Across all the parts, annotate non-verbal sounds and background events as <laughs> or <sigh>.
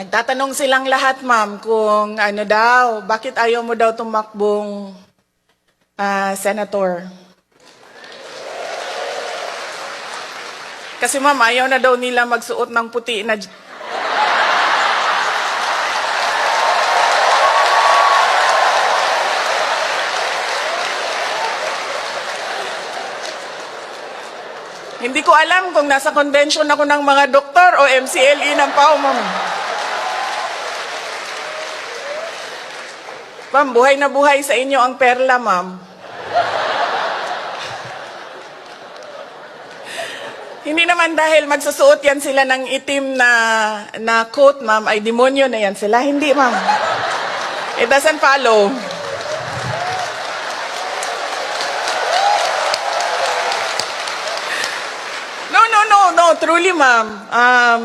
Nagtatanong silang lahat, ma'am, kung ano daw, bakit ayaw mo daw tumakbong ah, senator? Kasi ma'am, ayaw na daw nila magsuot ng puti na Hindi ko alam kung nasa convention ako ng mga doktor o MCLE ng PAO, ma'am. Ma'am, buhay na buhay sa inyo ang perla, ma'am. Hindi naman dahil magsusuot yan sila ng itim na, na coat, ma'am, ay demonyo na yan sila. Hindi, ma'am. It doesn't follow. No, no, no, no. Truly, ma'am. Um,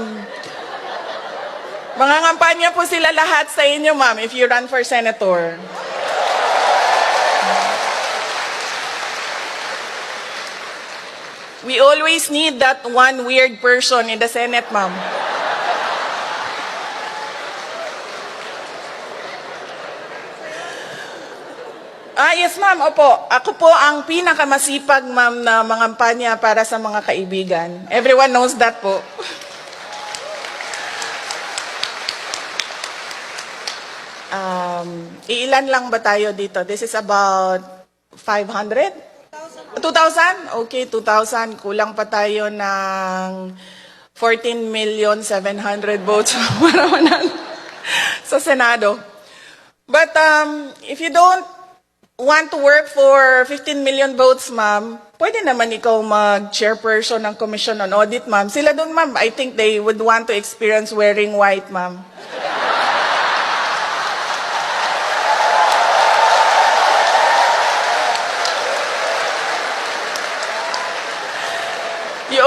mga ngampanya po sila lahat sa inyo, ma'am, if you run for senator. We always need that one weird person in the Senate, ma'am. Ah, yes, ma'am. Opo. Ako po ang pinakamasipag, ma'am, na mangampanya para sa mga kaibigan. Everyone knows that po. Um, iilan lang ba tayo dito? This is about 500? 2,000? Okay, 2,000. Kulang pa tayo ng 14 million 700 votes <laughs> sa Senado. But um, if you don't want to work for 15 million votes, ma'am, pwede naman ikaw mag-chairperson ng Commission on Audit, ma'am. Sila doon, ma'am, I think they would want to experience wearing white, ma'am.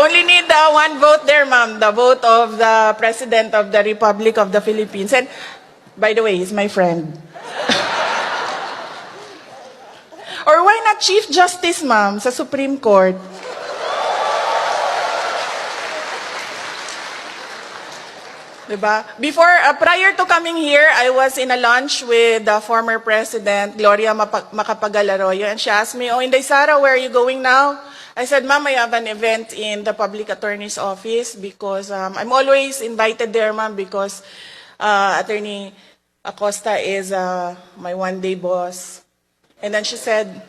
Only need the one vote there, ma'am, the vote of the President of the Republic of the Philippines. And by the way, he's my friend. <laughs> Or why not Chief Justice, ma'am, sa Supreme Court? Diba? Before, uh, prior to coming here, I was in a lunch with the former President, Gloria Mapa- Macapagal Arroyo, and she asked me, oh, Inday Sara, where are you going now? I said, Ma'am, I have an event in the Public Attorney's Office because um, I'm always invited there, ma'am, because uh, Attorney Acosta is uh, my one-day boss. And then she said,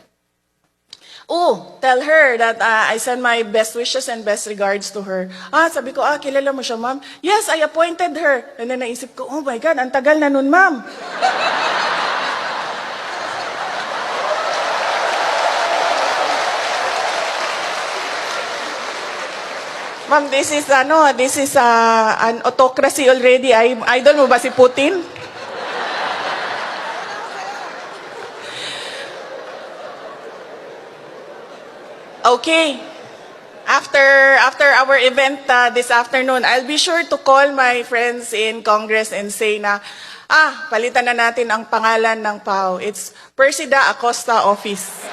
Oh, tell her that uh, I send my best wishes and best regards to her. Ah, sabi ko, ah, kilala mo siya, ma'am? Yes, I appointed her. And then naisip ko, oh my God, ang tagal na nun, ma'am. Ma'am, this is ano, this is uh, an autocracy already. Ay, idol mo ba si Putin? Okay. After after our event uh, this afternoon, I'll be sure to call my friends in Congress and say na, ah, palitan na natin ang pangalan ng PAO. It's Persida Acosta Office.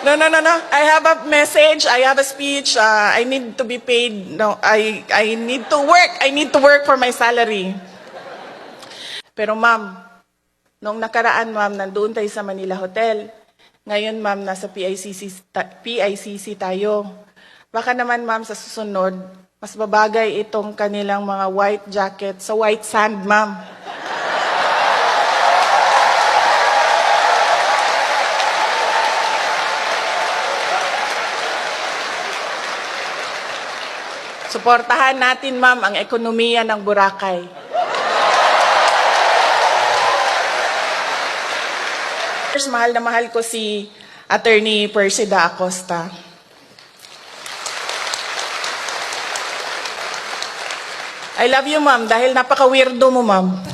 No, no, no, no. I have a message. I have a speech. Uh, I need to be paid. No, I, I need to work. I need to work for my salary. Pero ma'am, nung nakaraan ma'am, nandoon tayo sa Manila Hotel. Ngayon ma'am, nasa PICC, ta- PICC tayo. Baka naman ma'am, sa susunod, mas babagay itong kanilang mga white jacket sa white sand ma'am. Suportahan natin, ma'am, ang ekonomiya ng Boracay. Mahal na mahal ko si Attorney Persida Acosta. I love you, ma'am, dahil napaka-weirdo mo, ma'am.